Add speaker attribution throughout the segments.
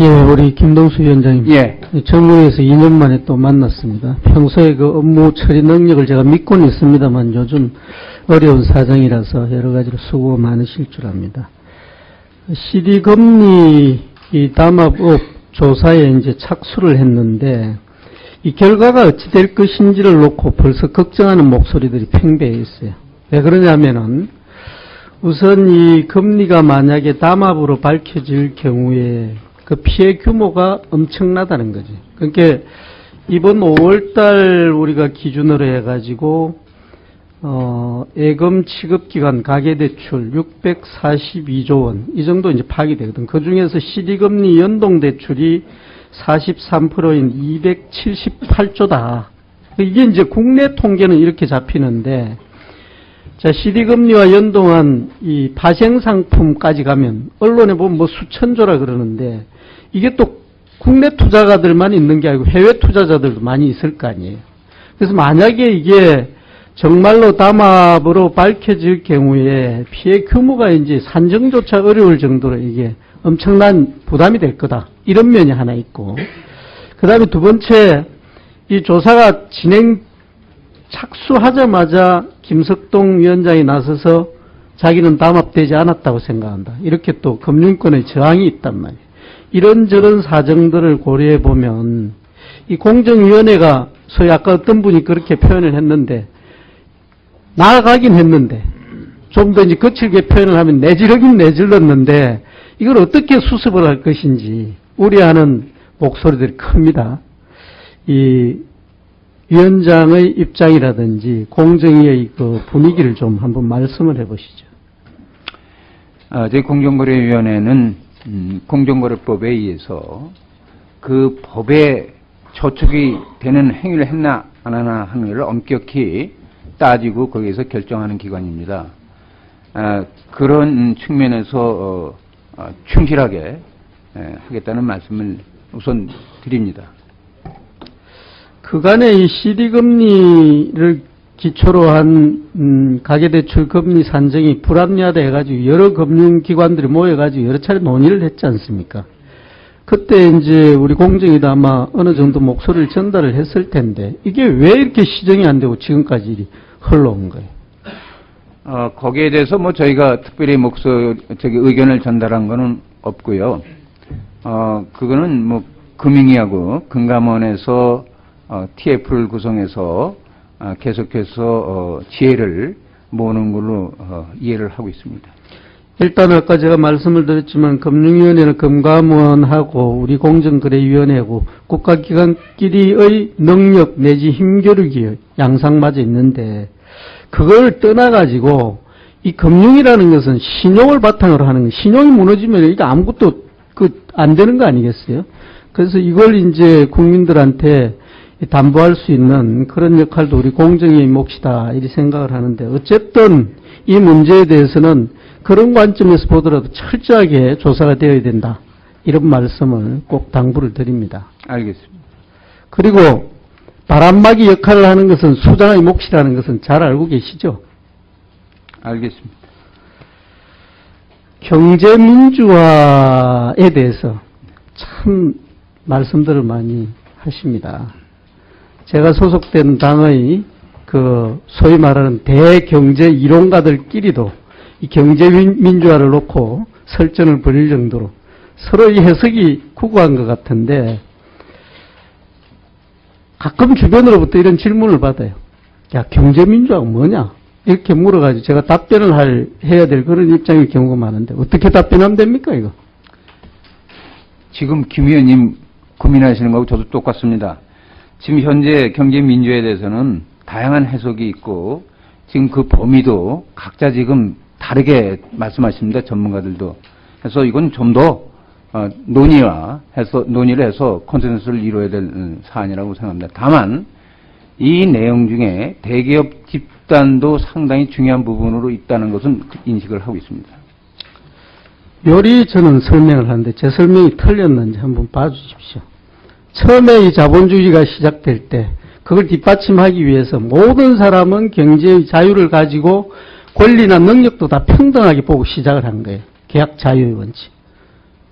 Speaker 1: 예, 우리 김동수 위원장님.
Speaker 2: 예.
Speaker 1: 정부에서 2년 만에 또 만났습니다. 평소에 그 업무 처리 능력을 제가 믿고는 있습니다만 요즘 어려운 사정이라서 여러 가지로 수고가 많으실 줄 압니다. CD 금리 이 담합업 조사에 이제 착수를 했는데 이 결과가 어찌 될 것인지를 놓고 벌써 걱정하는 목소리들이 팽배해 있어요. 왜 그러냐면은 우선 이 금리가 만약에 담합으로 밝혀질 경우에 그 피해 규모가 엄청나다는 거지. 그러니까 이번 5월달 우리가 기준으로 해가지고 어, 예금 취급 기간 가계 대출 642조 원 이 정도 이제 파악이 되거든. 그 중에서 시리금리 연동 대출이 43%인 278조다. 이게 이제 국내 통계는 이렇게 잡히는데 자, 시리금리와 연동한 이 파생상품까지 가면 언론에 보면 뭐 수천조라 그러는데 이게 또 국내 투자가들만 있는 게 아니고 해외 투자자들도 많이 있을 거 아니에요. 그래서 만약에 이게 정말로 담합으로 밝혀질 경우에 피해 규모가 이제 산정조차 어려울 정도로 이게 엄청난 부담이 될 거다. 이런 면이 하나 있고. 그 다음에 두 번째, 이 조사가 진행 착수하자마자 김석동 위원장이 나서서 자기는 담합되지 않았다고 생각한다. 이렇게 또 금융권의 저항이 있단 말이에요. 이런저런 사정들을 고려해 보면 이 공정위원회가 소위 아까 어떤 분이 그렇게 표현을 했는데 나아가긴 했는데 좀 더 이제 거칠게 표현을 하면 내지르긴 내질렀는데 이걸 어떻게 수습을 할 것인지 우려하는 목소리들이 큽니다. 이 위원장의 입장이라든지 공정위의 그 분위기를 좀 한번 말씀을 해보시죠.
Speaker 2: 어, 저희 공정거래위원회는 음, 공정거래법에 의해서 그 법에 저촉이 되는 행위를 했나 안 하나 하는 것을 엄격히 따지고 거기에서 결정하는 기관입니다. 아, 그런 측면에서 어, 어, 충실하게 에, 하겠다는 말씀을 우선 드립니다.
Speaker 1: 그간의 이 CD금리를 기초로 한 음, 가계대출 금리 산정이 불합리하다 해가지고 여러 금융기관들이 모여가지고 여러 차례 논의를 했지 않습니까? 그때 이제 우리 공정위도 아마 어느 정도 목소리를 전달을 했을 텐데 이게 왜 이렇게 시정이 안 되고 지금까지 흘러온 거예요?
Speaker 2: 어, 거기에 대해서 뭐 저희가 특별히 목소 저기 의견을 전달한 거는 없고요. 어, 그거는 뭐 금융위하고 금감원에서 어, TF를 구성해서 어, 계속해서 어, 지혜를 모으는 걸로 어, 이해를 하고 있습니다.
Speaker 1: 일단 아까 제가 말씀을 드렸지만 금융위원회는 금감원하고 우리 공정거래위원회하고 국가기관끼리의 능력 내지 힘겨루기 양상맞아 있는데 그걸 떠나가지고 이 금융이라는 것은 신용을 바탕으로 하는 거 신용이 무너지면 이게 아무것도 그 안 되는 거 아니겠어요? 그래서 이걸 이제 국민들한테 담보할 수 있는 그런 역할도 우리 공정의 몫이다 이렇게 생각을 하는데 어쨌든 이 문제에 대해서는 그런 관점에서 보더라도 철저하게 조사가 되어야 된다 이런 말씀을 꼭 당부를 드립니다.
Speaker 2: 알겠습니다.
Speaker 1: 그리고 바람막이 역할을 하는 것은 수장의 몫이라는 것은 잘 알고 계시죠?
Speaker 2: 알겠습니다.
Speaker 1: 경제민주화에 대해서 참 말씀들을 많이 하십니다. 제가 소속된 당의 그 소위 말하는 대경제 이론가들끼리도 이 경제 민주화를 놓고 설전을 벌일 정도로 서로 이 해석이 구구한 것 같은데 가끔 주변으로부터 이런 질문을 받아요. 야, 경제 민주화가 뭐냐? 이렇게 물어가지고 제가 답변을 할, 해야 될 그런 입장일 경우가 많은데 어떻게 답변하면 됩니까, 이거?
Speaker 2: 지금 김 의원님 고민하시는 거하고 저도 똑같습니다. 지금 현재 경제 민주에 대해서는 다양한 해석이 있고 지금 그 범위도 각자 지금 다르게 말씀하십니다. 전문가들도. 그래서 이건 좀더 어, 논의와 해서 논의를 해서 컨센서스를 이루어야 될 음, 사안이라고 생각합니다. 다만 이 내용 중에 대기업 집단도 상당히 중요한 부분으로 있다는 것은 인식을 하고 있습니다.
Speaker 1: 요리 저는 설명을 하는데 제 설명이 틀렸는지 한번 봐주십시오. 처음에 이 자본주의가 시작될 때 그걸 뒷받침하기 위해서 모든 사람은 경제의 자유를 가지고 권리나 능력도 다 평등하게 보고 시작을 한 거예요. 계약 자유의 원칙.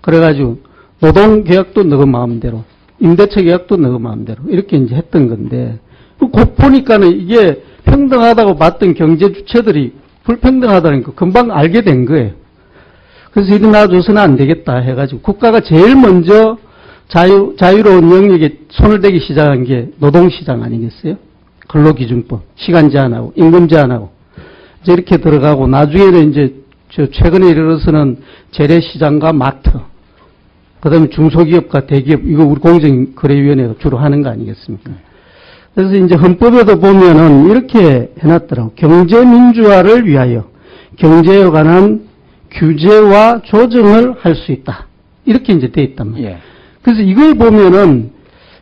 Speaker 1: 그래가지고 노동 계약도 너그 마음대로, 임대차 계약도 너그 마음대로 이렇게 이제 했던 건데 곧 보니까는 이게 평등하다고 봤던 경제 주체들이 불평등하다는 거 금방 알게 된 거예요. 그래서 이리 놔줘서는 안 되겠다 해가지고 국가가 제일 먼저 자유, 자유로운 영역에 손을 대기 시작한 게 노동시장 아니겠어요? 근로기준법, 시간 제한하고, 임금 제한하고, 이제 이렇게 들어가고, 나중에는 이제, 저 최근에 이르러서는 재래시장과 마트, 그 다음에 중소기업과 대기업, 이거 우리 공정거래위원회가 주로 하는 거 아니겠습니까? 그래서 이제 헌법에도 보면은 이렇게 해놨더라고. 경제민주화를 위하여 경제에 관한 규제와 조정을 할 수 있다. 이렇게 이제 돼 있단 말이에요.
Speaker 2: 예.
Speaker 1: 그래서 이걸 보면은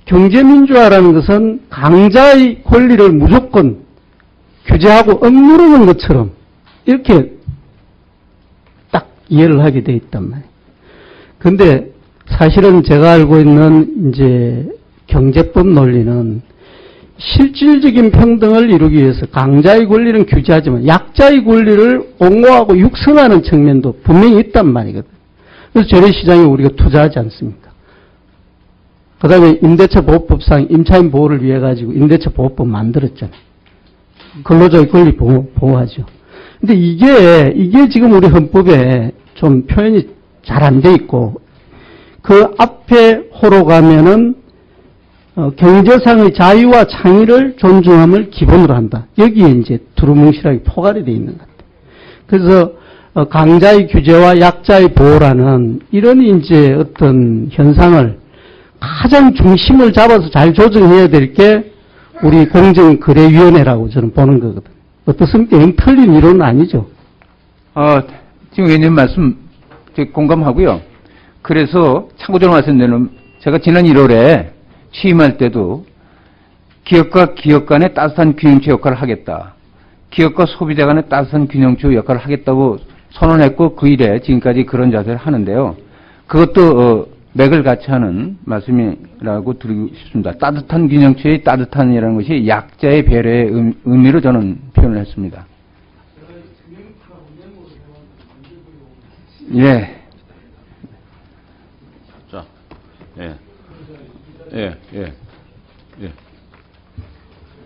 Speaker 1: 경제민주화라는 것은 강자의 권리를 무조건 규제하고 억누르는 것처럼 이렇게 딱 이해를 하게 돼 있단 말이에요. 근데 사실은 제가 알고 있는 이제 경제법 논리는 실질적인 평등을 이루기 위해서 강자의 권리는 규제하지만 약자의 권리를 옹호하고 육성하는 측면도 분명히 있단 말이거든. 그래서 재래시장에 우리가 투자하지 않습니까? 그 다음에 임대차 보호법상 임차인 보호를 위해 가지고 임대차 보호법 만들었잖아요. 근로자의 권리 보호, 보호하죠. 근데 이게, 이게 지금 우리 헌법에 좀 표현이 잘 안 돼 있고, 그 앞에 호로 가면은, 어, 경제상의 자유와 창의를 존중함을 기본으로 한다. 여기에 이제 두루뭉실하게 포괄이 돼 있는 것 같아요. 그래서, 어, 강자의 규제와 약자의 보호라는 이런 이제 어떤 현상을 가장 중심을 잡아서 잘 조정해야 될 게 우리 공정거래위원회라고 저는 보는 거거든. 어떻습니까? 영 틀린 이론은 아니죠.
Speaker 2: 어, 지금 의원님 말씀 저 공감하고요. 그래서 참고적으로 말씀드리면 제가 지난 1월에 취임할 때도 기업과 기업 간의 따뜻한 균형체 역할을 하겠다. 기업과 소비자 간의 따뜻한 균형체 역할을 하겠다고 선언했고 그 일에 지금까지 그런 자세를 하는데요. 그것도 어, 맥을 같이 하는 말씀이라고 드리고 싶습니다. 따뜻한 균형체의 따뜻한이라는 것이 약자의 배려의 의미로 저는 표현을 했습니다. 예. 자, 예. 예, 예.